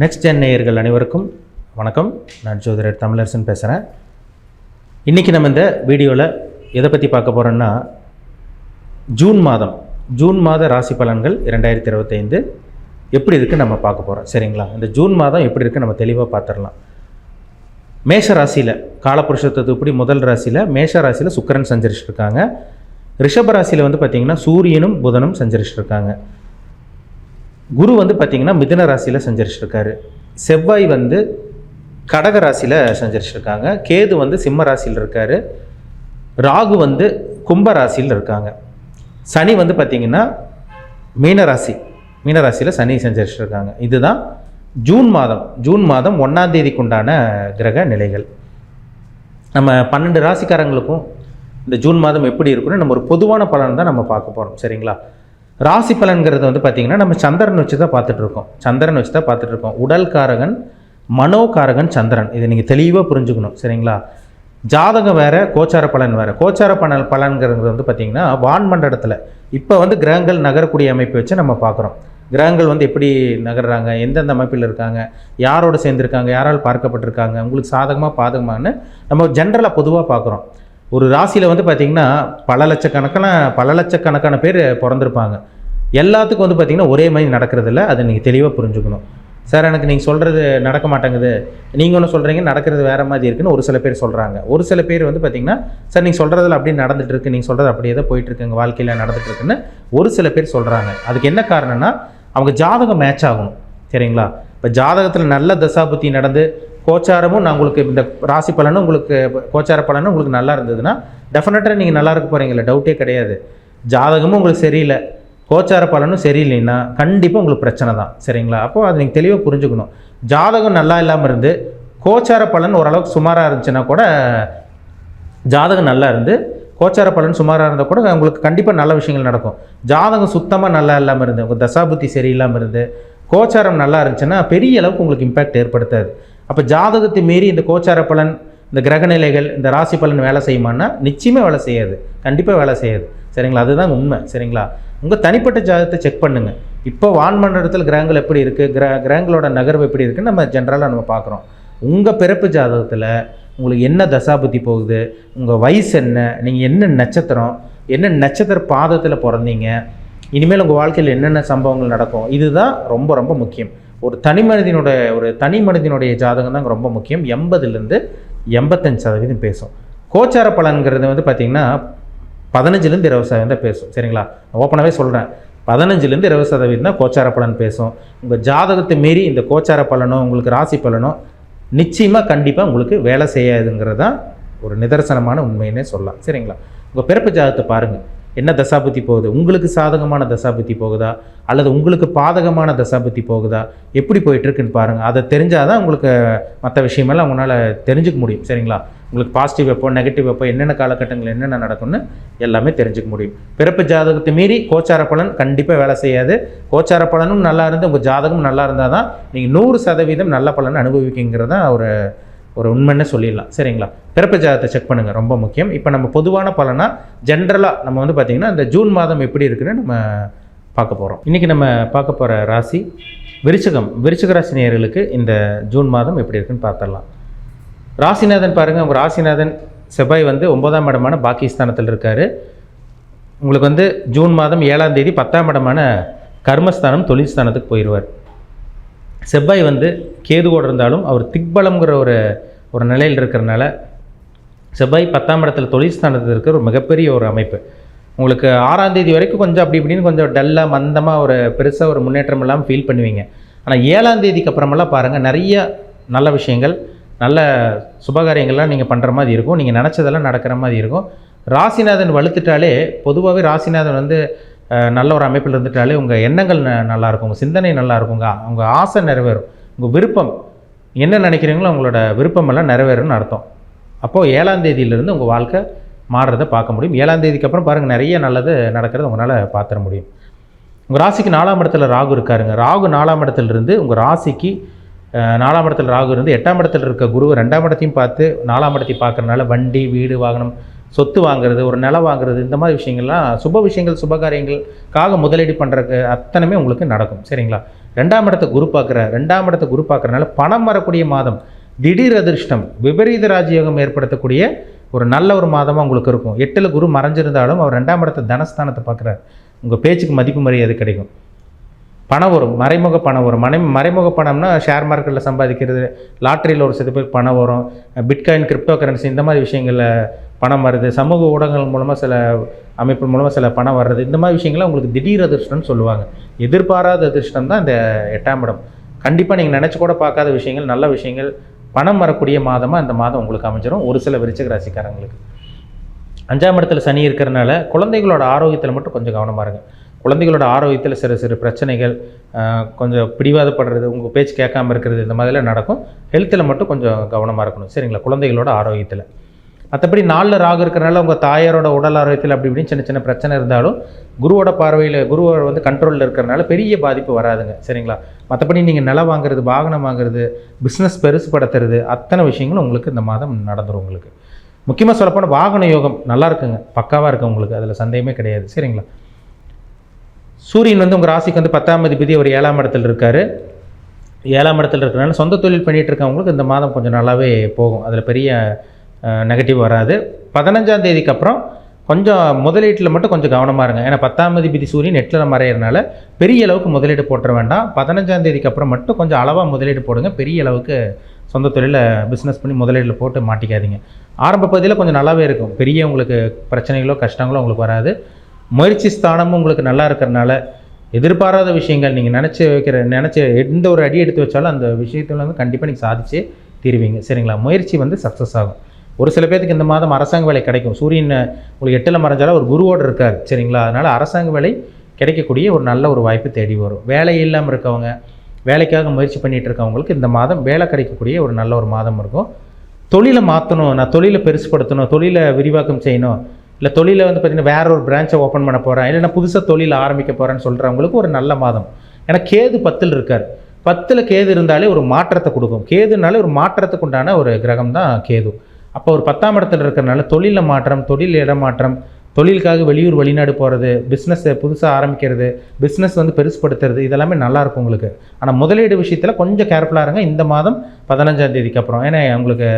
Next gen நேயர்கள் அனைவருக்கும் வணக்கம். நான் ஜோதிடர் தமிழரசன் பேசுகிறேன் இன்றைக்கி நம்ம இந்த வீடியோவில் எதை பற்றி பார்க்க போகிறோன்னா ஜூன் மாதம் ஜூன் மாத ராசி பலன்கள் இரண்டாயிரத்தி இருபத்தைந்து எப்படி இருக்குன்னு நம்ம பார்க்க போகிறோம் சரிங்களா? இந்த ஜூன் மாதம் எப்படி இருக்குது நம்ம தெளிவாக பார்த்துடலாம். மேஷ ராசியில் காலபுருஷத்துவப்படி முதல் ராசியில் மேஷ ராசியில் சுக்கிரன் சஞ்சரிச்சிருக்காங்க. ரிஷப ராசியில் வந்து பார்த்திங்கன்னா சூரியனும் புதனும் சஞ்சரிச்சிருக்காங்க. இருக்காங்க குரு வந்து பார்த்திங்கன்னா மிதன ராசியில் சஞ்சரிச்சிருக்காரு. செவ்வாய் வந்து கடக ராசியில் சஞ்சரிச்சிருக்காங்க. கேது வந்து சிம்ம ராசியில் இருக்கார். ராகு வந்து கும்ப ராசியில் இருக்காங்க. சனி வந்து பார்த்திங்கன்னா மீனராசி மீனராசியில் சனி சஞ்சரிச்சிருக்காங்க. இதுதான் ஜூன் மாதம் ஜூன் மாதம் ஒன்றாம் உண்டான கிரக நிலைகள். நம்ம பன்னெண்டு ராசிக்காரங்களுக்கும் இந்த ஜூன் மாதம் எப்படி இருக்குன்னு நம்ம ஒரு பொதுவான பலன் தான் நம்ம பார்க்க போகிறோம் சரிங்களா? ராசி பலன்கிறது வந்து பார்த்திங்கன்னா நம்ம சந்திரன் வச்சு தான் பார்த்துட்ருக்கோம் சந்திரன் வச்சு தான் பார்த்துட்ருக்கோம் உடல் காரகன் மனோகாரகன் சந்திரன். இதை நீங்கள் தெளிவாக புரிஞ்சுக்கணும். சரிங்களா? ஜாதகம் வேறு கோச்சார பலன் வேறு. கோச்சார பலன் பலன்கிறது வந்து பார்த்திங்கன்னா வான்மண்டலத்தில் இப்போ வந்து கிரகங்கள் நகரக்கூடிய அமைப்பு வச்சு நம்ம பார்க்குறோம். கிரகங்கள் வந்து எப்படி நகர்றாங்க? எந்தெந்த அமைப்பில் இருக்காங்க? யாரோட சேர்ந்துருக்காங்க? யாரால் பார்க்கப்பட்டிருக்காங்க? உங்களுக்கு சாதகமாக பாதகமானு நம்ம ஜென்ரலாக பொதுவாக பார்க்குறோம். ஒரு ராசியில் வந்து பார்த்திங்கன்னா பல லட்சக்கணக்கான பல லட்சக்கணக்கான பேர் பிறந்திருப்பாங்க. எல்லாத்துக்கும் வந்து பார்த்திங்கன்னா ஒரே மாதிரி நடக்கிறதில்ல. அதை நீங்கள் தெளிவாக புரிஞ்சுக்கணும். சார் எனக்கு நீங்கள் சொல்கிறது நடக்க மாட்டேங்குது. நீங்கள் ஒன்று சொல்கிறீங்க நடக்கிறது வேறு மாதிரி இருக்குன்னு ஒரு சில பேர் சொல்கிறாங்க ஒரு சில பேர் வந்து பார்த்திங்கன்னா சார் நீங்கள் சொல்கிறதில் அப்படியே நடந்துட்டு இருக்கு. நீங்கள் சொல்கிறது அப்படியே தான் போயிட்டுருக்கு எங்கள் வாழ்க்கையில் நடந்துட்டு இருக்குன்னு ஒரு சில பேர் சொல்கிறாங்க அதுக்கு என்ன காரணம்னா அவங்க ஜாதகம் மேட்ச் ஆகணும். சரிங்களா? இப்போ ஜாதகத்தில் நல்ல தசாபுத்தி நடந்து கோச்சாரமும் நான் உங்களுக்கு இந்த ராசி பலனும் உங்களுக்கு கோச்சார பலனும் உங்களுக்கு நல்லா இருந்ததுன்னா டெஃபினட்டாக நீங்கள் நல்லா இருக்க போகிறீங்களா டவுட்டே கிடையாது. ஜாதகமும் உங்களுக்கு சரியில்லை. கோச்சார பலனும் சரியில்லைன்னா கண்டிப்பாக உங்களுக்கு பிரச்சனை தான். சரிங்களா? அப்போது அதை நீங்கள் தெளிவாக புரிஞ்சுக்கணும். ஜாதகம் நல்லா இல்லாமல் இருந்து கோச்சார பலன் ஓரளவுக்கு சுமாராக இருந்துச்சுன்னா கூட ஜாதகம் நல்லா இருந்து கோச்சார பலன் சுமாராக இருந்தால் கூட உங்களுக்கு கண்டிப்பாக நல்ல விஷயங்கள் நடக்கும். ஜாதகம் சுத்தமாக நல்லா இல்லாமல் இருந்து உங்கள் தசாபுத்தி சரியில்லாமல் இருந்து கோச்சாரம் நல்லா இருந்துச்சுன்னா பெரிய அளவுக்கு உங்களுக்கு இம்பேக்ட் ஏற்படுத்தாது. அப்போ ஜாதகத்தை மீறி இந்த கோச்சார பலன் இந்த கிரகநிலைகள் இந்த ராசி பலன் வேலை செய்யுமான்னா நிச்சயமே வேலை செய்யாது. கண்டிப்பாக வேலை செய்யாது. சரிங்களா? அதுதான் உண்மை. சரிங்களா? உங்கள் தனிப்பட்ட ஜாதகத்தை செக் பண்ணுங்கள் இப்போ வான்மண்டலத்தில் கிரகங்கள் எப்படி இருக்குது கிர கிரகங்களோட நகர்வு எப்படி இருக்குன்னு நம்ம ஜென்ரலாக நம்ம பார்க்குறோம். உங்கள் பிறப்பு ஜாதகத்தில் உங்களுக்கு என்ன தசாபுத்தி போகுது? உங்கள் வயசு என்ன? நீங்கள் என்ன நட்சத்திரம்? என்ன நட்சத்திர பாதத்தில் பிறந்தீங்க? இனிமேல் உங்கள் வாழ்க்கையில் என்னென்ன சம்பவங்கள் நடக்கும்? இதுதான் ரொம்ப ரொம்ப முக்கியம். ஒரு தனி மனிதனுடைய ஒரு தனி மனிதனுடைய ஜாதகம் தான் ரொம்ப முக்கியம். எண்பதுலேருந்து எண்பத்தஞ்சு சதவீதம் பேசும். கோச்சார பலன்கிறது வந்து பார்த்திங்கன்னா பதினஞ்சுலேருந்து இருபது சதவீதம் தான் பேசும். சரிங்களா? ஓப்பனாகவே சொல்கிறேன் பதினஞ்சுலேருந்து இருபது சதவீதம் தான் கோச்சார பலன் பேசும். உங்கள் ஜாதகத்தை மீறி இந்த கோச்சார பலனோ உங்களுக்கு ராசி பலனோ நிச்சயமாக கண்டிப்பாக உங்களுக்கு வேலை செய்யாதுங்கிறது தான் ஒரு நிதர்சனமான உண்மைன்னே சொல்லலாம். சரிங்களா? உங்கள் பிறப்பு ஜாதகத்தை பாருங்கள் என்ன தசாபுத்தி போகுது? உங்களுக்கு சாதகமான தசாபுத்தி போகுதா? அல்லது உங்களுக்கு பாதகமான தசாபுத்தி போகுதா? எப்படி போயிட்டுருக்குன்னு பாருங்கள் அதை தெரிஞ்சால் தான் உங்களுக்கு மற்ற விஷயமெல்லாம் உங்களால் தெரிஞ்சுக்க முடியும். சரிங்களா? உங்களுக்கு பாசிட்டிவ் எப்போ நெகட்டிவ் எப்போ என்னென்ன காலகட்டங்கள் என்னென்ன நடக்கும்னு எல்லாமே தெரிஞ்சுக்க முடியும். பிறப்பு ஜாதகத்தை மீறி கோச்சார பலன் கண்டிப்பாக வேலை செய்யாது. கோச்சார பலனும் நல்லா இருந்து உங்கள் ஜாதகம் நல்லா இருந்தால் தான் நீங்கள் நூறு சதவீதம் நல்ல பலன் அனுபவிக்கிங்கிறது தான் ஒரு ஒரு உண்மைன்னு சொல்லிடலாம். சரிங்களா? பிறப்பு ஜாதகத்தை செக் பண்ணுங்கள் ரொம்ப முக்கியம். இப்போ நம்ம பொதுவான பலனாக ஜென்ரலாக நம்ம வந்து பார்த்திங்கன்னா இந்த ஜூன் மாதம் எப்படி இருக்குன்னு நம்ம பார்க்க போகிறோம் இன்றைக்கி நம்ம பார்க்க போகிற ராசி விருச்சகம். விருச்சக ராசி நேயர்களுக்கு இந்த ஜூன் மாதம் எப்படி இருக்குன்னு பார்த்துடலாம். ராசிநாதன் பாருங்கள் உங்கள் ராசிநாதன் செவ்வாய் வந்து ஒன்பதாம் இடமான பாகிஸ்தானத்தில் இருக்கார். உங்களுக்கு வந்து ஜூன் மாதம் ஏழாம் தேதி பத்தாம் இடமான கர்மஸ்தானம் தொழில் ஸ்தானத்துக்கு போயிடுவார் செவ்வாய் வந்து கேதுவோடு இருந்தாலும் அவர் திக்பலம்ங்கிற ஒரு ஒரு நிலையில் இருக்கிறனால செவ்வாய் பத்தாம் இடத்துல தொழில் ஸ்தானத்தில் இருக்கிற ஒரு மிகப்பெரிய ஒரு அமைப்பு. உங்களுக்கு ஆறாம் தேதி வரைக்கும் கொஞ்சம் அப்படி இப்படின்னு கொஞ்சம் டல்லாக மந்தமாக ஒரு பெருசாக ஒரு முன்னேற்றம் இல்லாமல் ஃபீல் பண்ணுவீங்க. ஆனால் ஏழாம் தேதிக்கு அப்புறமெல்லாம் பாருங்கள் நிறைய நல்ல விஷயங்கள் நல்ல சுபகாரியங்கள்லாம் நீங்கள் பண்ணுற மாதிரி இருக்கும். நீங்கள் நினச்சதெல்லாம் நடக்கிற மாதிரி இருக்கும். ராசிநாதன் வலுத்துட்டாலே பொதுவாகவே ராசிநாதன் வந்து நல்ல ஒரு அமைப்பில் இருந்துட்டாலே உங்கள் எண்ணங்கள் ந- நல்லாயிருக்கும் உங்கள் சிந்தனை நல்லாயிருக்குங்க உங்கள் ஆசை நிறைவேறும் உங்கள் விருப்பம் என்ன நினைக்கிறீங்களோ உங்களோட விருப்பமெல்லாம் நிறைவேறும்னு அர்த்தம். அப்போது ஏழாம் தேதியிலிருந்து உங்கள் வாழ்க்கை மாறுறதை பார்க்க முடியும். ஏழாம் தேதிக்கு அப்புறம் பாருங்கள் நிறைய நல்லது நடக்கிறத உங்களால் பார்த்துட முடியும். உங்கள் ராசிக்கு நாலாம் இடத்துல ராகு இருக்காருங்க. ராகு நாலாம் இடத்துலேருந்து உங்கள் ராசிக்கு நாலாம் இடத்துல ராகு இருந்து எட்டாம் இடத்துல இருக்க குரு ரெண்டாம் இடத்தையும் பார்த்து நாலாம் இடத்தையும் பார்க்கறனால வண்டி வீடு வாகனம் சொத்து வாங்குறது ஒரு நிலம் வாங்குறது இந்த மாதிரி விஷயங்கள்லாம் சுப விஷயங்கள் சுபகாரியங்களுக்காக முதலீடு பண்ணுறக்கு அத்தனையுமே உங்களுக்கு நடக்கும். சரிங்களா? ரெண்டாம் இடத்தை குரு பார்க்குற ரெண்டாம் இடத்தை குரு பார்க்குறனால பணம் வரக்கூடிய மாதம் திடீர் அதிர்ஷ்டம் விபரீத ராஜயோகம் ஏற்படுத்தக்கூடிய ஒரு நல்ல ஒரு மாதமாக உங்களுக்கு இருக்கும். எட்டில் குரு மறைஞ்சிருந்தாலும் அவர் ரெண்டாம் இடத்தை தனஸ்தானத்தை பார்க்குறாரு. உங்கள் பேச்சுக்கு மதிப்பு மரியாதை கிடைக்கும். பணம் வரும் மறைமுக பணம் வரும். மனை மறைமுக பணம்னா ஷேர் மார்க்கெட்டில் சம்பாதிக்கிறது லாட்டரியில் ஒரு சில பேர் பணம் வரும். பிட்காயின் கிரிப்டோ கரன்சி இந்த மாதிரி விஷயங்களில் பணம் வருது. சமூக ஊடகங்கள் மூலமாக சில அமைப்பு மூலமாக சில பணம் வர்றது. இந்த மாதிரி விஷயங்கள்லாம் உங்களுக்கு திடீர் அதிர்ஷ்டம்னு சொல்லுவாங்க. எதிர்பாராத அதிர்ஷ்டம் தான் இந்த எட்டாம் இடம். கண்டிப்பாக நீங்கள் நினச்சி கூட பார்க்காத விஷயங்கள் நல்ல விஷயங்கள். பணம் வரக்கூடிய மாதமாக இந்த மாதம் உங்களுக்கு அமைஞ்சிடும் ஒரு சில விருச்சிக ராசிக்காரங்களுக்கு. அஞ்சாம் இடத்துல சனி இருக்கிறனால குழந்தைகளோட ஆரோக்கியத்தில் மட்டும் கொஞ்சம் கவனமாக இருங்க. குழந்தைகளோட ஆரோக்கியத்தில் சிறு சிறு பிரச்சனைகள் கொஞ்சம் பிடிவாதப்படுறது உங்கள் பேச்சு கேட்காம இருக்கிறது இந்த மாதிரிலாம் நடக்கும். ஹெல்த்தில் மட்டும் கொஞ்சம் கவனமாக இருக்கணும் சரிங்களா? குழந்தைகளோட ஆரோக்கியத்தில். மற்றபடி நாளில் ராகு இருக்கிறனால உங்கள் தாயாரோட உடல் ஆரோக்கியத்தில் அப்படி இப்படின்னு சின்ன சின்ன பிரச்சனை இருந்தாலும் குருவோட பார்வையில் குருவோட வந்து கண்ட்ரோலில் இருக்கிறனால பெரிய பாதிப்பு வராதுங்க சரிங்களா? மற்றபடி நீங்கள் நிலம் வாங்குறது வாகனம் வாங்குறது பிஸ்னஸ் பெருசுப்படுத்துறது அத்தனை விஷயங்களும் உங்களுக்கு இந்த மாதம் நடந்துடும் உங்களுக்கு. முக்கியமாக சொல்லப்போனால் வாகன யோகம் நல்லா இருக்குங்க பக்காவாக இருக்குது உங்களுக்கு அதில் சந்தேகமே கிடையாது சரிங்களா? சூரியன் வந்து உங்கள் ராசிக்கு வந்து பத்தாம் அதிபதி ஒரு ஏழாம் இடத்துல இருக்கார். ஏழாம் இடத்துல இருக்கிறனால சொந்த தொழில் பண்ணிகிட்டு இருக்கவங்களுக்கு இந்த மாதம் கொஞ்சம் நல்லாவே போகும். அதில் பெரிய நெகட்டிவ் வராது. பதினஞ்சாம் தேதிக்கு அப்புறம் கொஞ்சம் முதலீட்டில் மட்டும் கொஞ்சம் கவனமாக இருங்க. ஏன்னா பத்தாம் அதிபதி சூரியன் எட்டில் மறையிறனால பெரிய அளவுக்கு முதலீடு போட்டுற வேண்டாம். பதினஞ்சாம் தேதிக்கு அப்புறம் மட்டும் கொஞ்சம் அளவாக முதலீடு போடுங்க. பெரிய அளவுக்கு சொந்த தொழிலில் பிஸ்னஸ் பண்ணி முதலீடில் போட்டு மாட்டிக்காதீங்க. ஆரம்ப பகுதியில் கொஞ்சம் நல்லாவே இருக்கும். பெரிய உங்களுக்கு பிரச்சனைகளோ கஷ்டங்களோ உங்களுக்கு வராது. முயற்சி ஸ்தானமும் உங்களுக்கு நல்லா இருக்கிறனால எதிர்பாராத விஷயங்கள் நீங்கள் நினச்சி வைக்கிற நினச்சி எந்த ஒரு அடி எடுத்து வச்சாலும் அந்த விஷயத்தில் வந்து கண்டிப்பாக நீங்கள் சாதிச்சு தீருவீங்க. சரிங்களா? முயற்சி வந்து சக்ஸஸ் ஆகும். ஒரு சில பேருக்கு இந்த மாதம் அரசாங்க வேலை கிடைக்கும். சூரியன் உங்களுக்கு எட்டில் மறைஞ்சாலும் ஒரு குருவோடு இருக்கார். சரிங்களா? அதனால் அரசாங்க வேலை கிடைக்கக்கூடிய ஒரு நல்ல ஒரு வாய்ப்பு தேடி வரும். வேலை இல்லாமல் இருக்கவங்க வேலைக்காக முயற்சி பண்ணிகிட்டு இருக்கவங்களுக்கு இந்த மாதம் வேலை கிடைக்கக்கூடிய ஒரு நல்ல ஒரு மாதம் இருக்கும். தொழிலை மாற்றணும் நான் தொழிலை பெருசுப்படுத்தணும் தொழிலை விரிவாக்கம் செய்யணும். இல்லை தொழிலை வந்து பார்த்திங்கன்னா வேற ஒரு பிரான்ச்சை ஓப்பன் பண்ண போகிறேன் இல்லை நான் புதுசாக தொழில் ஆரம்பிக்க போகிறேன்னு சொல்கிறவங்களுக்கு ஒரு நல்ல மாதம். ஏன்னா கேது பத்தில் இருக்கார். பத்தில் கேது இருந்தாலே ஒரு மாற்றத்தை கொடுக்கும். கேதுனாலே ஒரு மாற்றத்துக்கு உண்டான ஒரு கிரகம் தான் கேது. அப்போ ஒரு பத்தாம் இடத்துல இருக்கிறனால தொழிலில் மாற்றம் தொழில் இடமாற்றம் தொழிலுக்காக வெளியூர் வெளிநாடு போகிறது பிஸ்னஸை புதுசாக ஆரம்பிக்கிறது பிஸ்னஸ் வந்து பெருசுப்படுத்துறது இதெல்லாமே நல்லாயிருக்கும் உங்களுக்கு. ஆனால் முதலீடு விஷயத்தில் கொஞ்சம் கேர்ஃபுல்லாக இருங்க. இந்த மாதம் பதினஞ்சாம் தேதிக்கு அப்புறம். ஏன்னா உங்களுக்கு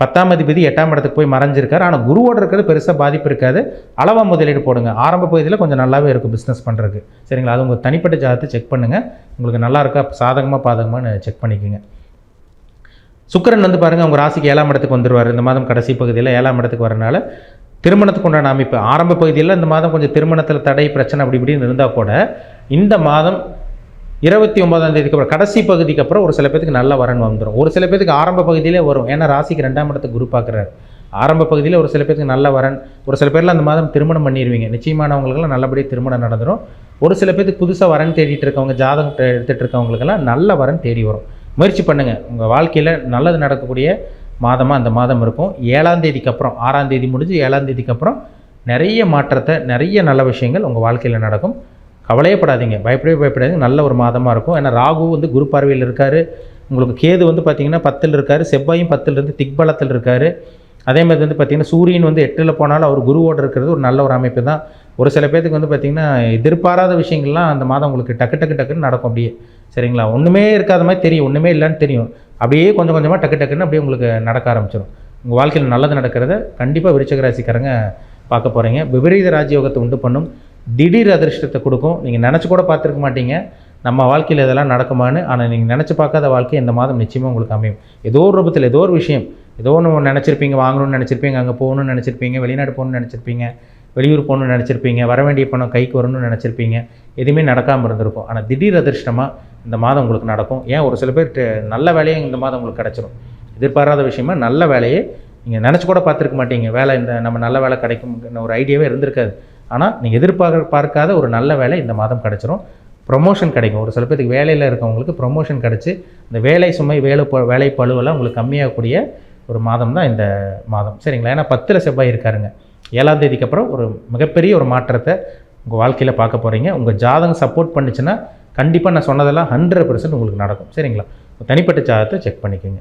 பத்தாம் அதிபதி எட்டாம் இடத்துக்கு போய் மறைஞ்சிருக்காரு. ஆனால் குருவோட இருக்கிறது பெருசாக பாதிப்பு இருக்காது. அளவாக முதலீடு போடுங்க. ஆரம்ப பகுதியில் கொஞ்சம் நல்லாவே இருக்கும் பிஸ்னஸ் பண்ணுறதுக்கு சரிங்களா? அது உங்கள் தனிப்பட்ட ஜாதத்தை செக் பண்ணுங்கள் உங்களுக்கு நல்லா இருக்கா? சாதகமாக பாதகமானு செக் பண்ணிக்கோங்க. சுக்கரன் வந்து பாருங்கள் உங்கள் ராசிக்கு ஏழாம் இடத்துக்கு வந்துடுவார் இந்த மாதம் கடைசி பகுதியில் ஏழாம் இடத்துக்கு வரனால திருமணத்துக்கு உண்டான அமைப்பு. ஆரம்ப பகுதியில் இந்த மாதம் கொஞ்சம் திருமணத்தில் தடை பிரச்சனை அப்படி இப்படின்னு இருந்தால் கூட இந்த மாதம் இருபத்தி ஒன்பதாம் தேதிக்கு அப்புறம் கடைசி பகுதிக்கு அப்புறம் ஒரு சில பேத்துக்கு நல்ல வரன் வந்துடும் ஒரு சில பேத்துக்கு ஆரம்ப பகுதியிலே வரும். ஏன்னா ராசிக்கு ரெண்டாம் இடத்துக்கு குரு பார்க்குறாரு. ஆரம்ப பகுதியில் ஒரு சில பேருக்கு நல்ல வரன் ஒரு சில பேரில் அந்த மாதம் திருமணம் பண்ணிடுவீங்க நிச்சயமானவங்களுக்கெல்லாம் நல்லபடியாக திருமணம் நடந்துடும் ஒரு சில பேருக்கு புதுசாக வரன் தேடிட்டு இருக்கவங்க ஜாதகம் எடுத்துகிட்டு இருக்கவங்களுக்கெல்லாம் நல்ல வரன் தேடி வரும். முயற்சி பண்ணுங்கள் உங்கள் வாழ்க்கையில் நல்லது நடக்கக்கூடிய மாதமாக அந்த மாதம் இருக்கும். ஏழாம் தேதிக்கு அப்புறம் ஆறாம் தேதி முடிஞ்சு ஏழாம் தேதிக்கு அப்புறம் நிறைய மாற்றத்தை நிறைய நல்ல விஷயங்கள் உங்கள் வாழ்க்கையில் நடக்கும். கவலையே படாதீங்க பயப்படவே பயப்படாதீங்க. நல்ல ஒரு மாதமாக இருக்கும். ஏன்னா ராகு வந்து குரு பார்வையில் இருக்கார். உங்களுக்கு கேது வந்து பார்த்தீங்கன்னா பத்தில் இருக்கார். செவ்வாயும் பத்தில் இருந்து திக்பலத்தில் இருக்கார். அதே மாதிரி வந்து பார்த்திங்கன்னா சூரியன் வந்து எட்டில் போனாலும் அவர் குருவோடு இருக்கிறது ஒரு நல்ல ஒரு அமைப்பு தான். ஒரு சில பேர்த்துக்கு வந்து பார்த்தீங்கன்னா எதிர்பாராத விஷயங்கள்லாம் அந்த மாதம் உங்களுக்கு டக்கு டக்கு டக்குன்னு நடக்கும் அப்படியே. சரிங்களா? ஒன்றுமே இருக்காத மாதிரி தெரியும். ஒன்றுமே இல்லைன்னு தெரியும். அப்படியே கொஞ்சம் கொஞ்சமாக டக்கு டக்குன்னு அப்படியே உங்களுக்கு நடக்க ஆரம்பிச்சிடும் உங்கள் வாழ்க்கையில் நல்லது நடக்கிறத கண்டிப்பாக விருச்சக ராசிக்காரங்க பார்க்க போகிறீங்க விபரீத ராஜயோகத்தை உண்டு பண்ணும். திடீர் அதிர்ஷ்டத்தை கொடுக்கும். நீங்கள் நினச்சி கூட பார்த்துருக்க மாட்டீங்க. நம்ம வாழ்க்கையில் இதெல்லாம் நடக்குமான்னு. ஆனால் நீங்கள் நினச்சி பார்க்காத வாழ்க்கை இந்த மாதம் நிச்சயமாக உங்களுக்கு அமையும். ஏதோ ஒரு ரூபத்தில் ஏதோ ஒரு விஷயம். ஏதோ ஒன்று நினச்சிருப்பீங்க. வாங்கணும்னு நினச்சிருப்பீங்க. அங்கே போகணும்னு நினச்சிருப்பீங்க. வெளிநாடு போகணும்னு நினச்சிருப்பீங்க. வெளியூர் போகணும்னு நினச்சிருப்பீங்க. வர வேண்டிய பணம் கைக்கு வரணும்னு நினச்சிருப்பீங்க. எதுவுமே நடக்காமல் இருந்திருக்கும். ஆனால் திடீர் அதிர்ஷ்டமாக இந்த மாதம் உங்களுக்கு நடக்கும். ஏன்? ஒரு சில பேர் நல்ல வேலையும் இந்த மாதம் உங்களுக்கு கிடச்சிரும். எதிர்பாராத விஷயமா நல்ல வேலையை நீங்கள் நினச்சி கூட பார்த்துருக்க மாட்டீங்க. வேலை இந்த நம்ம நல்ல வேலை கிடைக்கும் ஒரு ஐடியாவே இருந்திருக்காது. ஆனால் நீங்கள் எதிர்பார்க்க பார்க்காத ஒரு நல்ல வேலை இந்த மாதம் கிடச்சிரும். ப்ரொமோஷன் கிடைக்கும். ஒரு சில பேருக்கு வேலையில் இருக்கவங்களுக்கு ப்ரொமோஷன் கிடச்சி இந்த வேலை சுமை வேலை ப- வேலை பழுவெல்லாம் உங்களுக்கு கம்மியாகக்கூடிய ஒரு மாதம் தான் இந்த மாதம். சரிங்களா? ஏன்னா பத்தில் செவ்வாய் இருக்காருங்க. ஏழாம் தேதிக்கு அப்புறம் ஒரு மிகப்பெரிய ஒரு மாற்றத்தை உங்கள் வாழ்க்கையில் பார்க்க போகிறீங்க உங்கள் ஜாதகம் சப்போர்ட் பண்ணுச்சுன்னா கண்டிப்பாக நான் சொன்னதெல்லாம் ஹண்ட்ரட் உங்களுக்கு நடக்கும். சரிங்களா? தனிப்பட்ட ஜாதகத்தை செக் பண்ணிக்கோங்க.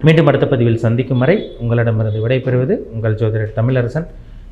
மீண்டும் அடுத்த பதிவில் சந்திக்கும் வரை உங்களிடமிருந்து விடைபெறுவது உங்கள் ஜோதிடர் தமிழரசன்.